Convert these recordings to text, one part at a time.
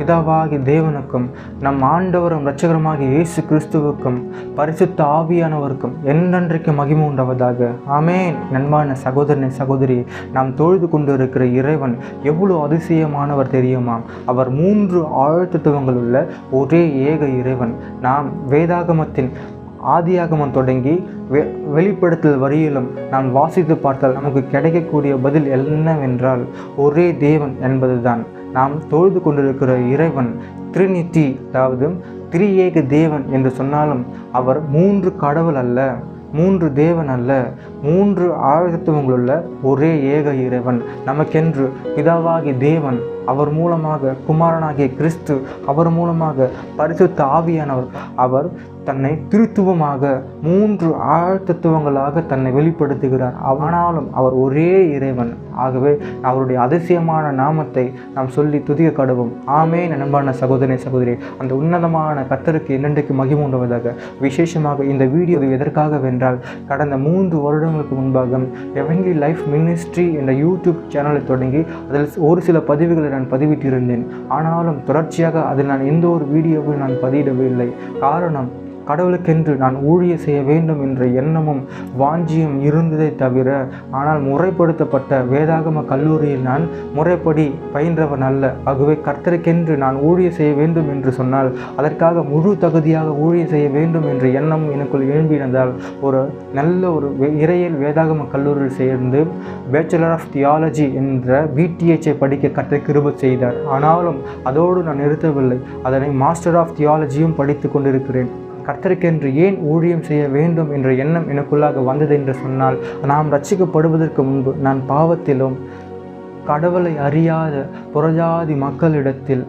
பிதாவாகி தேவனுக்கும் நம் ஆண்டவரும் இரட்சகரமாகி இயேசு கிறிஸ்துவுக்கும் பரிசுத்த ஆவியானவருக்கும் என்றென்றைக்கு மகிமை உண்டாவதாக. ஆமேன். நண்பான சகோதரனை சகோதரி நாம் தொழுது கொண்டு இருக்கிற இறைவன் எவ்வளோ அதிசயமானவர் தெரியுமா? அவர் மூன்று ஆழ்த்தத்துவங்கள் உள்ள ஒரே ஏக இறைவன். நாம் வேதாகமத்தின் ஆதியாகமம் தொடங்கி வெ வெளிப்படுத்தல் வரியிலும் நாம் வாசித்து பார்த்தால் நமக்கு கிடைக்கக்கூடிய பதில் என்னவென்றால் ஒரே தேவன் என்பதுதான். நாம் தொழுது கொண்டிருக்கிற இறைவன் ட்ரினிட்டி அதாவது திரியேக தேவன் என்று சொன்னாலும் அவர் மூன்று கடவுள் அல்ல மூன்று தேவன் அல்ல மூன்று ஆழ்த்தத்துவங்களுள்ள ஒரே ஏக இறைவன். நமக்கென்று பிதாவாகி தேவன் அவர் மூலமாக குமாரனாகிய கிறிஸ்து அவர் மூலமாக பரிசுத்த ஆவியானவர் அவர் தன்னை திருத்துவமாக மூன்று ஆழ்த்தத்துவங்களாக தன்னை வெளிப்படுத்துகிறார். ஆனாலும் அவர் ஒரே இறைவன். ஆகவே அவருடைய அதிசயமான நாமத்தை நாம் சொல்லி துதிக்க கடவும் ஆமே நண்பான சகோதரி சகோதரி அந்த உன்னதமான கத்தருக்கு இரண்டுக்கு மகிமை உண்டுவதாக. விசேஷமாக இந்த வீடியோ எதற்காக வென்றால் கடந்த மூன்று வருடங்களுக்கு முன்பாக எவன்லி லைஃப் மினிஸ்ட்ரி என்ற யூடியூப் சேனலை தொடங்கி அதில் ஒரு சில பதிவுகளை நான் பதிவிட்டிருந்தேன். ஆனாலும் தொடர்ச்சியாக அதில் நான் எந்த ஒரு வீடியோவும் நான் பதியிடவில்லை காரணம் கடவுளுக்கென்று நான் ஊழிய செய்ய வேண்டும் என்ற எண்ணமும் வாஞ்சியும் இருந்ததை தவிர ஆனால் முறைப்படுத்தப்பட்ட வேதாகம கல்லூரியில் நான் முறைப்படி பயின்றவன் அல்ல. ஆகவே கர்த்தருக்கென்று நான் ஊழிய செய்ய வேண்டும் என்று சொன்னால் அதற்காக முழு தகுதியாக ஊழிய செய்ய வேண்டும் என்ற எண்ணம் எனக்குள் எழும்பினதால் ஒரு நல்ல ஒரு வே- வேதாகம கல்லூரியில் சேர்ந்து பேச்சுலர் ஆஃப் தியாலஜி என்ற பிடிஹெச்சை படிக்க கர்த்தர் கிருப செய்தார். ஆனாலும் அதோடு நான் நிறுத்தவில்லை. அதனை மாஸ்டர் ஆஃப் தியாலஜியும் படித்து கொண்டிருக்கிறேன். கர்த்தருக்கென்று ஏன் ஊழியம் செய்ய வேண்டும் என்ற எண்ணம் எனக்குள்ளாக வந்தது என்று சொன்னால் நாம் ரட்சிக்கப்படுவதற்கு முன்பு நான் பாவத்திலும் கடவுளை அறியாத புறஜாதி மக்களிடத்தில்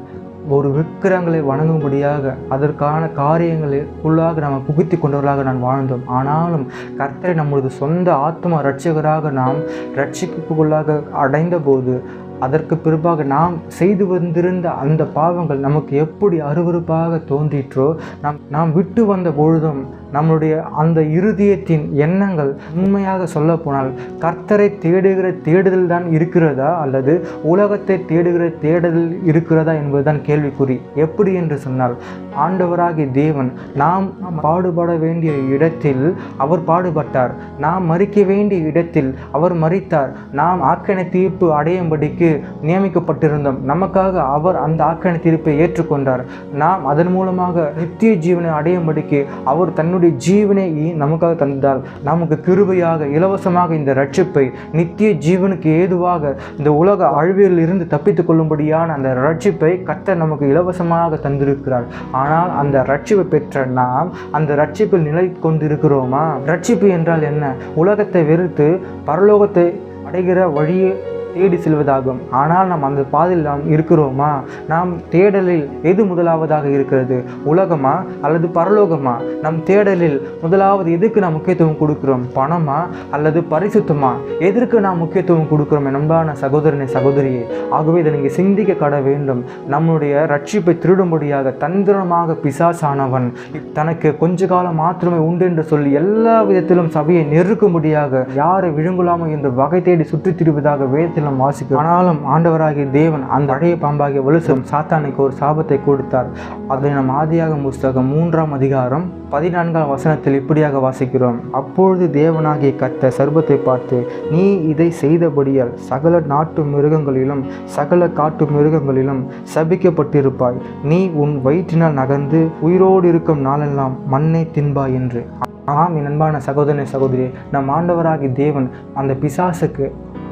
ஒரு விக்கிரங்களை வணங்கும்படியாக அதற்கான காரியங்களில் உள்ளாக நாம் புகுத்தி கொண்டவர்களாக நான் வாழ்ந்தோம். ஆனாலும் கர்த்தரை நம்மளது சொந்த ஆத்ம ரட்சகராக நாம் ரட்சிப்புக்குள்ளாக அடைந்தபோது அதற்கு பிறப்பாக நாம் செய்து வந்திருந்த அந்த பாவங்கள் நமக்கு எப்படி அருவருப்பாக தோன்றிற்றோ நாம் நாம் விட்டு வந்த பொழுதும் நம்மளுடைய அந்த இருதயத்தின் எண்ணங்கள் உண்மையாக சொல்லப்போனால் கர்த்தரை தேடுகிற தேடுதல் தான் இருக்கிறதா அல்லது உலகத்தை தேடுகிற தேடுதல் இருக்கிறதா என்பதுதான் கேள்விக்குறி. எப்படி என்று சொன்னால் ஆண்டவராகிய தேவன் நாம் பாடுபட வேண்டிய இடத்தில் அவர் பாடுபட்டார். நாம் மறிக்க வேண்டிய இடத்தில் அவர் மறித்தார் நாம் ஆக்கணை தீர்ப்பு அடையும்படிக்கு நியமிக்கப்பட்டிருந்தோம். நமக்காக அவர் அந்த ஆக்கணை தீர்ப்பை ஏற்றுக்கொண்டார். நாம் அதன் மூலமாக நித்திய ஜீவனை அடையும்படிக்கு அவர் தன்னுடைய ஜீவனை நமக்காக தந்தால் நமக்கு கிருபையாக இலவசமாக இந்த ரட்சிப்பை நித்திய ஜீவனுக்கு ஏதுவாக இந்த உலக அழிவில் இருந்து தப்பித்துக் கொள்ளும்படியான அந்த ரட்சிப்பை கர்த்தர் நமக்கு இலவசமாக தந்திருக்கிறார். ஆனால் அந்த ரட்சிப்பை பெற்ற நாம் அந்த ரட்சிப்பில் நிலை கொண்டிருக்கிறோமா? ரட்சிப்பு என்றால் என்ன? உலகத்தை வெறுத்து பரலோகத்தை அடைகிற வழியை தேடி செல்வதாகும். ஆனால் நாம் அந்த பாதையில் நாம் இருக்கிறோமா? நாம் தேடலில் எது முதலாவதாக இருக்கிறது? உலகமா அல்லது பரலோகமா? நம் தேடலில் முதலாவது எதுக்கு நாம் முக்கியத்துவம் கொடுக்கிறோம்? பணமா அல்லது பரிசுத்தமா? எதற்கு நாம் முக்கியத்துவம் கொடுக்கிறோம் என்பான சகோதரனை சகோதரியே ஆகவே இதை நீங்கள் சிந்திக்க கட வேண்டும். நம்முடைய ரட்சிப்பை திருடும்படியாக தந்திரமாக பிசாசானவன் தனக்கு கொஞ்ச காலம் மாத்திரமே உண்டு என்று சொல்லி எல்லா விதத்திலும் சபையை நெருக்கும்படியாக யாரை விழுங்கலாமோ என்று வகை தேடி சுற்றித் திரிவதாக வேதத்தில் நாம் வாசிக்கிறோம். ஆனாலும் ஆண்டவராகிய தேவன் அந்த அடைய பாம்பாகிய வலுசம் சாத்தானுக்கு ஒரு சாபத்தை கொடுத்தார். அதை நாம் ஆதியாக புஸ்தகம் மூன்றாம் அதிகாரம் பதினான்காம் வசனத்தில் இப்படியாக வாசிக்கிறோம். அப்பொழுது தேவனாகிய கத்த சர்பத்தை பார்த்து நீ இதை செய்தபடியால் சகல நாட்டு மிருகங்களிலும் சகல காட்டு மிருகங்களிலும் சபிக்கப்பட்டிருப்பாய். நீ உன் வயிற்றினால் நகர்ந்து உயிரோடு இருக்கும் நாளெல்லாம் மண்ணை தின்பாய் என்று. ஆம் என் அன்பான சகோதரனை சகோதரி நம் ஆண்டவராகி தேவன் அந்த பிசாசுக்கு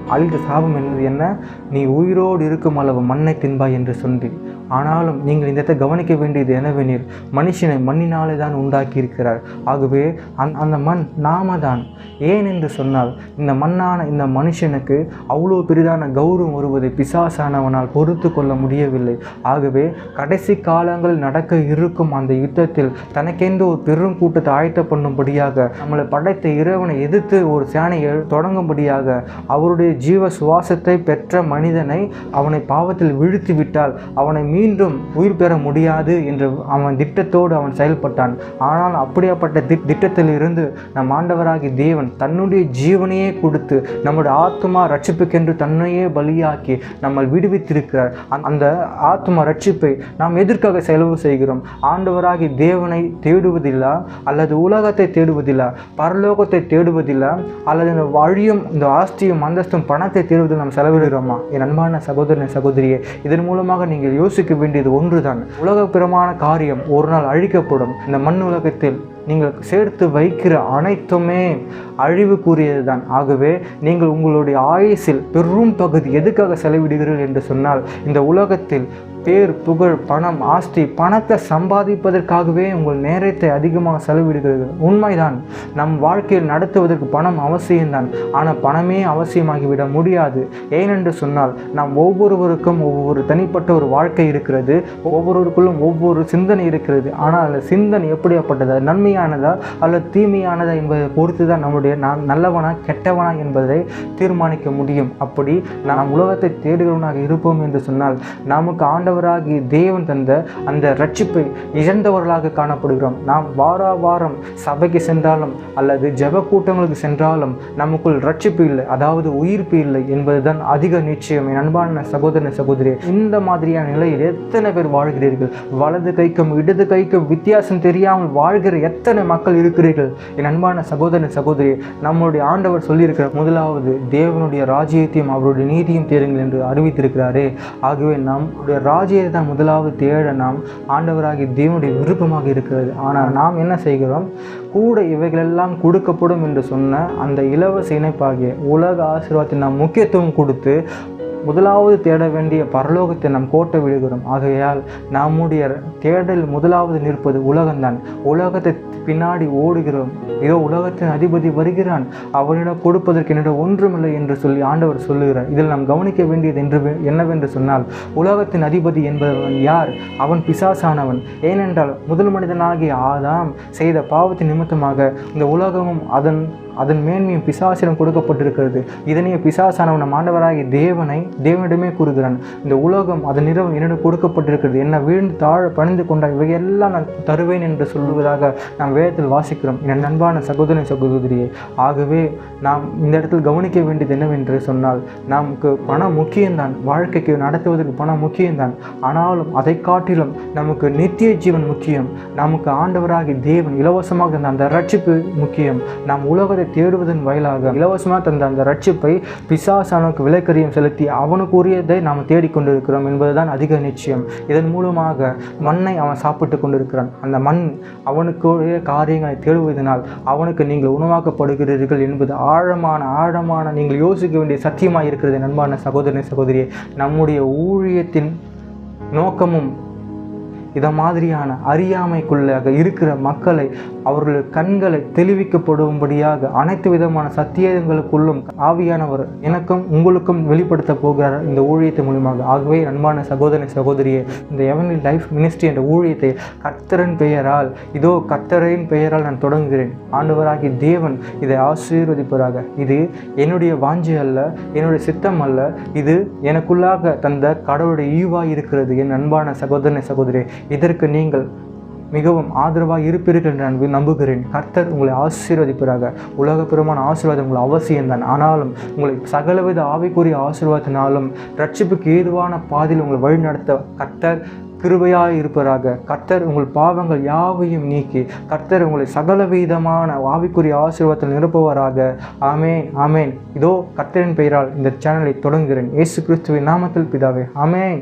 அழித்த சாபம் என்பது என்ன? நீ உயிரோடு இருக்கும் அளவு மண்ணை தின்பாய் என்று சொன்னேன். ஆனாலும் நீங்கள் இந்த இடத்தை கவனிக்க வேண்டியது என்னவெனில் மனுஷனை மண்ணினாலே தான் உண்டாக்கி இருக்கிறார் ஆகவே அந் அந்த மண் நாம தான். ஏன் என்று சொன்னால் இந்த மண்ணான இந்த மனுஷனுக்கு அவ்வளோ பெரிதான கௌரவம் வருவதை பிசாசானவனால் பொறுத்து கொள்ள முடியவில்லை. ஆகவே கடைசி காலங்களில் நடக்க இருக்கும் அந்த யுத்தத்தில் தனக்கென்று ஒரு பெரும் கூட்டத்தை ஆயத்த பண்ணும்படியாக நம்மளை படைத்த இறைவனை எதிர்த்து ஒரு சேனையை தொடங்கும்படியாக அவருடைய ஜீவ சுவாசத்தை பெற்ற மனிதனை அவனை பாவத்தில் வீழ்த்தி விட்டால் அவனை மீண்டும் உயிர் பெற முடியாது என்று அவன் திட்டத்தோடு அவன் செயல்பட்டான். ஆனால் அப்படியாப்பட்ட தி திட்டத்திலிருந்து நம் ஆண்டவராகி தேவன் தன்னுடைய ஜீவனையே கொடுத்து நம்முடைய ஆத்மா ரட்சிப்புக்கென்று தன்னையே பலியாக்கி நம்மை விடுவித்திருக்கிறார். அந்த- அந்த ஆத்மா ரட்சிப்பை நாம் எதற்காக செலவு செய்கிறோம்? ஆண்டவராகி தேவனை தேடுவதில்லை? அல்லது உலகத்தை தேடுவதில்லை? பரலோகத்தை தேடுவதில்லை? அல்லது இந்த வழியும் இந்த ஆஸ்தியும் அந்தஸ்தும் பணத்தை தேடுவதில் நாம் செலவிடுகிறோமா? என் அன்பான சகோதரன் சகோதரியே இதன் மூலமாக நீங்கள் யோசிக்க வேண்டியது ஒன்றுதான். உலகப்பிரமான காரியம் ஒரு நாள் அழிக்கப்படும். இந்த மண் உலகத்தில் நீங்கள் சேர்த்து வைக்கிற அனைத்துமே அழிவுக்குரியது தான் ஆகவே நீங்கள் உங்களுடைய ஆயுசில் பெரும் பகுதி எதுக்காக செலவிடுகிறீர்கள் என்று சொன்னால் இந்த உலகத்தில் பேர் புகழ் பணம் ஆஸ்தி பணத்தை சம்பாதிப்பதற்காகவே உங்கள் நேரத்தை அதிகமாக செலவிடுகிறீர்கள். உண்மைதான். நம் வாழ்க்கையில் நடத்துவதற்கு பணம் அவசியம்தான். ஆனால் பணமே அவசியமாகிவிட முடியாது. ஏனென்று சொன்னால் நாம் ஒவ்வொருவருக்கும் ஒவ்வொரு தனிப்பட்ட ஒரு வாழ்க்கை இருக்கிறது. ஒவ்வொருவருக்குள்ளும் ஒவ்வொரு சிந்தனை இருக்கிறது. ஆனால் அந்த சிந்தனை எப்படியாப்பட்டதா? நன்மையானதா? அல்லது தீமையானதா என்பதை பொறுத்து தான் நம்முடைய நான் நல்லவனா கெட்டவனா என்பதை தீர்மானிக்க முடியும். அப்படி நாம் உலகத்தை தேடுகிறவனாக இருப்போம் என்று சொன்னால் நமக்கு ஆண்டவராகி தேவன் தந்த அந்த ரட்சிப்பை இழந்தவர்களாக காணப்படுகிறோம். நாம் வாரா வாரம் சபைக்கு சென்றாலும் அல்லது ஜெப கூட்டங்களுக்கு சென்றாலும் நமக்குள் ரட்சிப்பு இல்லை அதாவது உயிர்ப்பு இல்லை என்பதுதான் அதிக நிச்சயம். என் அன்பான சகோதரன் சகோதரி இந்த மாதிரியான நிலையில் எத்தனை பேர் வாழ்கிறீர்கள்? வலது கைக்கும் இடது கைக்கும் வித்தியாசம் தெரியாமல் வாழ்கிற எத்தனை மக்கள் இருக்கிறீர்கள்? என் அன்பான சகோதரன் சகோதரி நம்முடைய ஆண்டவர் சொல்லியிருக்கிற முதலாவது தேவனுடைய ராஜ்யத்தையும் அவருடைய நீதியும் தேடுங்கள் என்று அறிவித்திருக்கிறாரே. ஆகவே நம்முடைய ராஜ்யத்தை தான் முதலாவது தேட நாம் ஆண்டவராகிய தேவனுடைய விருப்பமாக இருக்கிறது. ஆனால் நாம் என்ன செய்கிறோம்? கூட இவைகளெல்லாம் கொடுக்கப்படும் என்று சொன்ன அந்த இலவச இணைப்பாகிய உலக ஆசீர்வாதத்தை நாம் முக்கியத்துவம் கொடுத்து முதலாவது தேட வேண்டிய பரலோகத்தை நாம் கோட்டை விடுகிறோம். ஆகையால் நம்முடைய தேடல் முதலாவது நிற்பது உலகம்தான். உலகத்தை பின்னாடி ஓடுகிறோம். இதோ உலகத்தின் அதிபதி வருகிறான். அவனிடம் கொடுப்பதற்கு என்னிடம் ஒன்றுமில்லை என்று சொல்லி ஆண்டவர் சொல்லுகிறார். இதில் நாம் கவனிக்க வேண்டியது என்று என்னவென்று சொன்னால் உலகத்தின் அதிபதி என்பவன் யார்? அவன் பிசாசானவன். ஏனென்றால் முதல் மனிதனாகிய ஆதாம் செய்த பாவத்தின் நிமித்தமாக இந்த உலகமும் அதன் அதன் மேன்மையும் பிசாசிடம் கொடுக்கப்பட்டிருக்கிறது. இதனையே பிசாசானவன் மாண்டவராகிய தேவனை தேவனிடமே கூறுகிறான். இந்த உலகம் அதன் நிறம் என்னிடம் கொடுக்கப்பட்டிருக்கிறது. என்ன வீழ்ந்து தாழ பணிந்து கொண்டால் இவையெல்லாம் நான் தருவேன் என்று சொல்லுவதாக நாம் வேதத்தில் வாசிக்கிறோம். என் நண்பான சகோதரன் சகோதரியே ஆகவே நாம் இந்த இடத்தில் கவனிக்க வேண்டியது என்னவென்று சொன்னால் நமக்கு பணம் முக்கியம்தான். வாழ்க்கைக்கு நடத்துவதற்கு பணம் முக்கியம்தான். ஆனாலும் அதை காட்டிலும் நமக்கு நித்திய ஜீவன் முக்கியம். நமக்கு ஆண்டவராகி தேவன் இலவசமாக இருந்த அந்த ரட்சிப்பு முக்கியம். நாம் உலகத்தை தேடுவதன் வாயிலாக இலவசமாக தந்த அந்த ரட்சிப்பை பிசாசானுக்கு விலைக்கரியம் செலுத்தி அவனுக்குரியதை நாம் தேடிக்கொண்டிருக்கிறோம் என்பதுதான் அதிக நிச்சயம். இதன் மூலமாக மண்ணை அவன் சாப்பிட்டு கொண்டிருக்கிறான். அந்த மண் அவனுக்குரிய காரியங்களை தேடுவதனால் அவனுக்கு நீங்கள் உணவாக்கப்படுகிறீர்கள் என்பது ஆழமான ஆழமான நீங்கள் யோசிக்க வேண்டிய சத்தியமாக இருக்கிறது. நண்பான சகோதரனை சகோதரியே நம்முடைய ஊழியத்தின் நோக்கமும் இதை மாதிரியான அறியாமைக்குள்ளாக இருக்கிற மக்களை அவர்கள் கண்களை தெளிவிக்கப்படும்படியாக அனைத்து விதமான சத்தியங்களுக்குள்ளும் ஆவியானவர் எனக்கும் உங்களுக்கும் வெளிப்படுத்த போகிறார் இந்த ஊழியத்தின் மூலியமாக. ஆகவே அன்பான சகோதரனை சகோதரியே இந்த எவனி லைஃப் மினிஸ்ட்ரி என்ற ஊழியத்தை கர்த்தரின் பெயரால் இதோ கர்த்தரின் பெயரால் நான் தொடங்குகிறேன். ஆண்டவராகி தேவன் இதை ஆசீர்வதிப்பதாக இது என்னுடைய வாஞ்சி அல்ல என்னுடைய சித்தம் அல்ல இது எனக்குள்ளாக தந்த கடவுளுடைய ஈவாய் இருக்கிறது. என் அன்பான சகோதரனை சகோதரி இதற்கு நீங்கள் மிகவும் ஆதரவாக இருப்பீர்கள் என்று நான் நம்புகிறேன். கர்த்தர் உங்களை ஆசீர்வதிப்பதாக உலகப்பெருமான ஆசீர்வாதம் உங்கள் அவசியம்தான் ஆனாலும் உங்களை சகலவித ஆவிக்குரிய ஆசீர்வாதத்தினாலும் ரட்சிப்புக்கு ஏதுவான பாதையில் உங்களை வழிநடத்த கர்த்தர் கிருபையாக இருப்பதாக கர்த்தர் உங்கள் பாவங்கள் யாவையும் நீக்கி கர்த்தர் உங்களை சகலவிதமான ஆவிக்குரிய ஆசீர்வாதத்தில் நிரப்புவராக. ஆமேன் ஆமேன். இதோ கர்த்தரின் பெயரால் இந்த சேனலை தொடங்குகிறேன். இயேசு கிறிஸ்துவின் நாமத்தில் பிதாவே ஆமேன்.